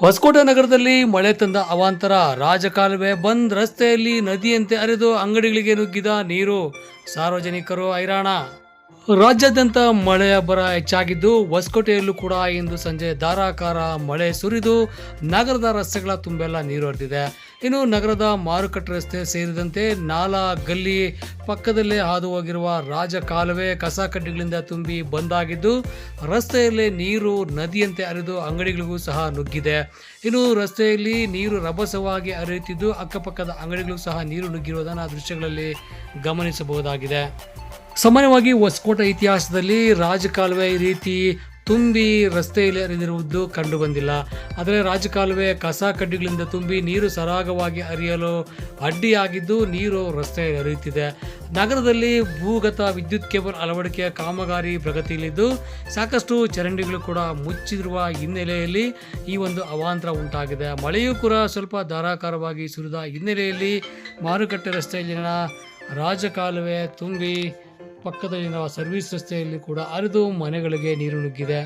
ಹೊಸಕೋಟೆ ನಗರದಲ್ಲಿ ಮಳೆ ತಂದ ಅವಾಂತರ. ರಾಜಕಾಲುವೆ ಬಂದ್ ರಸ್ತೆಯಲ್ಲಿ ನದಿಯಂತೆ ಅರೆದು ಅಂಗಡಿಗಳಿಗೆ ನುಗ್ಗಿದ ನೀರು. ಸಾರ್ವಜನಿಕರು ಹೈರಾಣ. ರಾಜ್ಯಾದ್ಯಂತ ಮಳೆಯ ಬರ ಹೆಚ್ಚಾಗಿದ್ದು ಹೊಸಕೋಟೆಯಲ್ಲೂ ಕೂಡ ಇಂದು ಸಂಜೆ ಧಾರಾಕಾರ ಮಳೆ ಸುರಿದು ನಗರದ ರಸ್ತೆಗಳ ತುಂಬೆಲ್ಲ ನೀರು ಹರಿದಿದೆ. ಇನ್ನು ನಗರದ ಮಾರುಕಟ್ಟೆ ರಸ್ತೆ ಸೇರಿದಂತೆ ನಾಲಾ ಗಲ್ಲಿ ಪಕ್ಕದಲ್ಲೇ ಹಾದು ಹೋಗಿರುವ ರಾಜ ಕಾಲುವೆ ಕಸ ಕಡ್ಡಿಗಳಿಂದ ತುಂಬಿ ಬಂದಾಗಿದ್ದು, ರಸ್ತೆಯಲ್ಲಿ ನೀರು ನದಿಯಂತೆ ಹರಿದು ಅಂಗಡಿಗಳಿಗೂ ಸಹ ನುಗ್ಗಿದೆ. ಇನ್ನು ರಸ್ತೆಯಲ್ಲಿ ನೀರು ರಭಸವಾಗಿ ಹರಿಯುತ್ತಿದ್ದು, ಅಕ್ಕಪಕ್ಕದ ಅಂಗಡಿಗಳಿಗೂ ಸಹ ನೀರು ನುಗ್ಗಿರುವುದನ್ನು ದೃಶ್ಯಗಳಲ್ಲಿ ಗಮನಿಸಬಹುದಾಗಿದೆ. ಸಾಮಾನ್ಯವಾಗಿ ಹೊಸಕೋಟೆ ಇತಿಹಾಸದಲ್ಲಿ ರಾಜಕಾಲುವೆ ಈ ರೀತಿ ತುಂಬಿ ರಸ್ತೆಯಲ್ಲಿ ಹರಿದಿರುವುದು ಕಂಡು ಬಂದಿಲ್ಲ. ಆದರೆ ರಾಜಕಾಲುವೆ ಕಸ ಕಡ್ಡಿಗಳಿಂದ ತುಂಬಿ ನೀರು ಸರಾಗವಾಗಿ ಹರಿಯಲು ಅಡ್ಡಿಯಾಗಿದ್ದು ನೀರು ರಸ್ತೆಯಲ್ಲಿ ಹರಿಯುತ್ತಿದೆ. ನಗರದಲ್ಲಿ ಭೂಗತ ವಿದ್ಯುತ್ ಕೇಬಲ್ ಅಳವಡಿಕೆಯ ಕಾಮಗಾರಿ ಪ್ರಗತಿಯಲ್ಲಿದ್ದು ಸಾಕಷ್ಟು ಚರಂಡಿಗಳು ಕೂಡ ಮುಚ್ಚಿರುವ ಹಿನ್ನೆಲೆಯಲ್ಲಿ ಈ ಒಂದು ಅವಾಂತರ ಉಂಟಾಗಿದೆ. ಮಳೆಯೂ ಕೂಡ ಸ್ವಲ್ಪ ಧಾರಾಕಾರವಾಗಿ ಸುರಿದ ಹಿನ್ನೆಲೆಯಲ್ಲಿ ಮಾರುಕಟ್ಟೆ ರಸ್ತೆಯಲ್ಲಿನ ರಾಜಕಾಲುವೆ ತುಂಬಿ ಪಕ್ಕದಲ್ಲಿನ ಸರ್ವಿಸ್ ರಸ್ತೆಯಲ್ಲಿ ಕೂಡ ಹರಿದು ಮನೆಗಳಿಗೆ ನೀರು ನುಗ್ಗಿದೆ.